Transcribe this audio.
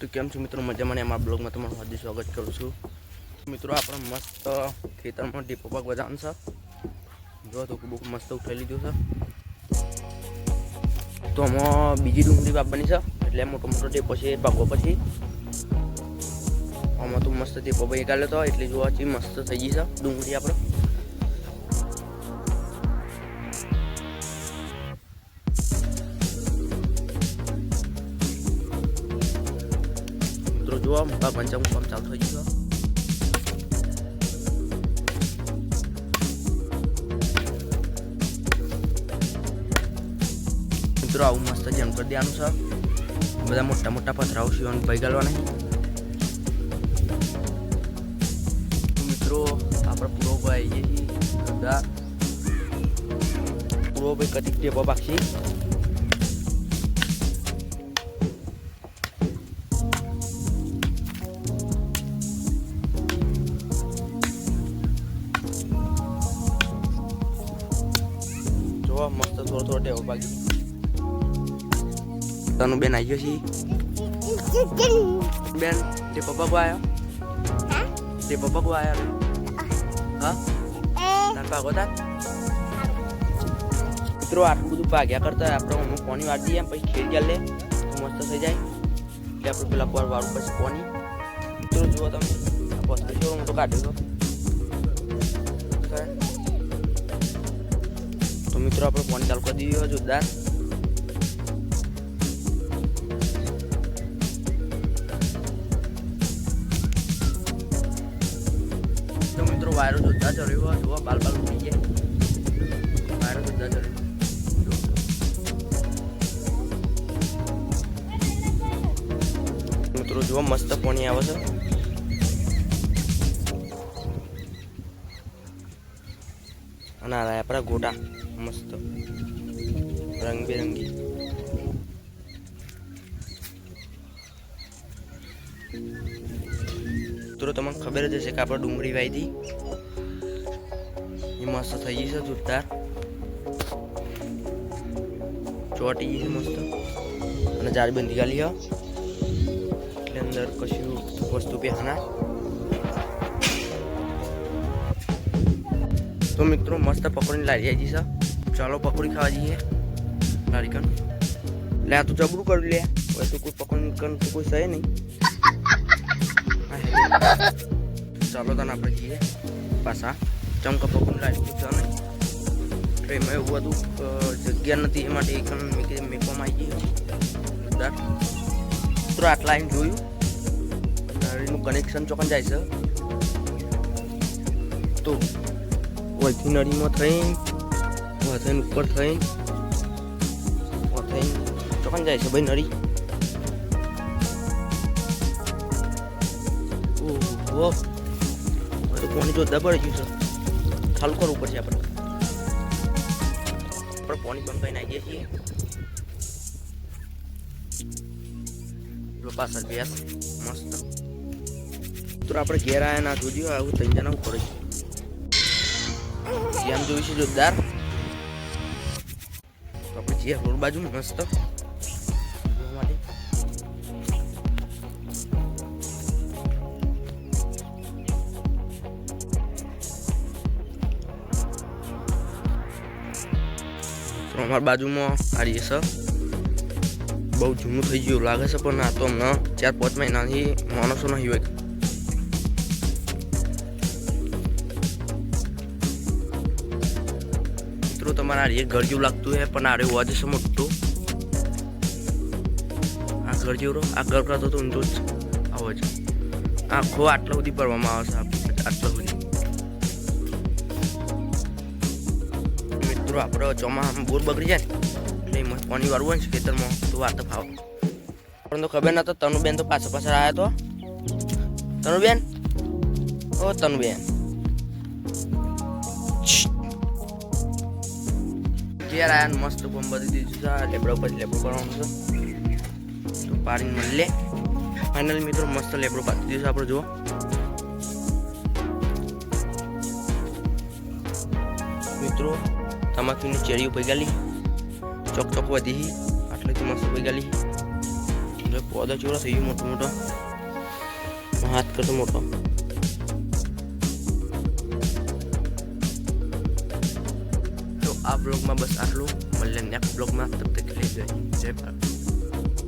તો કેમ છો મિત્રો? મજામાં ને અમારા બ્લોગમાં તમારું હાર્દિક સ્વાગત કરું છું. મિત્રો, આપણે મસ્ત ખેતરમાં ડીપો પાક બજાવવાનું છે. જો, તો બુક મસ્ત ઉઠાઈ લીધું છે. તો આમાં બીજી ડુંગળી વાપવાની છે, એટલે મોટો મોટો ટેપો છે પાકો પછી. આમાં તો મસ્ત ટેપો ભાઈ કાઢ્યો તો, એટલે જોવા છે મસ્ત થઈ ગઈ છે ડુંગળી આપણે. મિત્રો જોવા મોટા પંચાંગ કામ ચાલુ થઈ ગયું મિત્રો, આવું મસ્ત જેમ કરી દેવાનું છે. બધા મોટા મોટા પથરાઓ સીવાનું ભાઈ ગાલવા નહીં મિત્રો, આપણે પૂરો ભાઈ જઈએ છીએ. પૂરો ભાઈ કતિક ટેપો પાકશી જોવા મસ્ત થોડો થોડો ટેવો પાકી તનું બેન આવી ગયો છે બેન તે પપ્પા કો આવ્યો તે પપ્પા કો આવ્યો હા? તાર પાકો તાર? મિત્રો, આટલું બધું ભાગ્યા કરતા આપણે હું પાણી વાર દઈએ પછી ખેડ ગયા લે. મસ્ત થઈ જાય. એટલે આપણે પેલા પર વાળું પછી પોની મિત્રો, જુઓ તમે. આ હું તો કાઢ્યો તો મિત્રો, આપણે ફોન ચાલુ કરી દીધું, જોરદાર. તો મિત્રો, વાયરો જોતા ચડ્યો જોવો બાલ બાલ ઉડી ગયા. વાયરો જોતા ચડ્યો મિત્રો, જુઓ, મસ્ત પાણી આવે છે. અને આપણા ગોટા મસ્ત. રંગબેરંગી. મિત્રો, તમને ખબર જ હશે કે આપણે ડુંગળી વાઈ એ મસ્ત થઈ ગઈ છે, જોરદાર. ચોટી ગઈ છે મસ્ત. અને જાર બંધી ગાલી એટલે અંદર કશું વસ્તુ પહેના તો મિત્રો, મસ્ત પકોડી લારી આવી છે. ચાલો પકોડી ખાવા જઈએ. નારિકન કન લે, આ તો જબરું કર્યું લે. હવે તો કોઈ પકોડી કન તો કોઈ સહે નહીં. ચાલો તને આપણે જઈએ પાછા. ચમકા પકોડી લારી તો ને એમાં એવું બધું જગ્યા નથી, એ માટે એક મેકવામાં આવી ગઈ. મિત્રો આટલા આવીને જોયું. નળીનું કનેક્શન ચોકન જાય છે. તો વૈથી નળીમાં થઈને થઈને ઉપર થઈને થઈને ચોકન જાય છે ભાઈ નળી. ઓહો. તો પાણી જોરદાર પડી ગયું છે. ખાલું કરવું પડશે આપણે. આપણે પાણી બંધ નાખીએ છીએ. જો પાછળ ગેસ મસ્ત. તો આપણે ઘેર આવ્યા ના જોજો, આવું ત્રણ જણા ઉપર જેમ જોઈશું જોરદાર. જઈએ રોડ બાજુ મસ્ત. અમારા બાજુમાં હારીએ છે. બહુ જૂનું થઈ ગયું લાગે છે, પણ આ તો હમણાં ચાર પાંચ મહિનાથી માણસો નહીં હોય મિત્રો તમારે આ ઘર જેવું લાગતું છે પણ આરે હોવા છે મોટું. આ ઘર જેવું આ ઘર કરતો તો ઊંધો જ અવાજ આખો આટલા સુધી પડવામાં આવશે આટલા સુધી. મિત્રો, આપણે ચોમાસામાં બોર બગડી જાય ને નહીં પાણી વાળવું હોય ને ખેતરમાં, તો વાત ફાવ. પણ તો ખબર નતો તનુબેન તો પાછળ પાછળ આવ્યા તો. તનુબેન? ઓ તનુબેન. ઘેર આયા ને મસ્ત બોમ્બ બધી દીધું છે. આ લેબડા ઉપર લેબડો કરવાનું છે. તો પાડીને મળીએ ફાઇનલ મિત્રો, મસ્ત લેબડો પાડી દીધું છે આપણે, જુઓ. મિત્રો, તમાકુની ચેરીઓ પૈગાલી ચોક ચોક વધી આટલે તો મસ્ત પૈગાલી જો પોદો ચેવડો થઈ ગયો મોટો મોટો. હાથ કરતો મોટો. તો આ બ્લોગમાં બસ આટલું મળીએ નેક્સ્ટ બ્લોગમાં તબ તક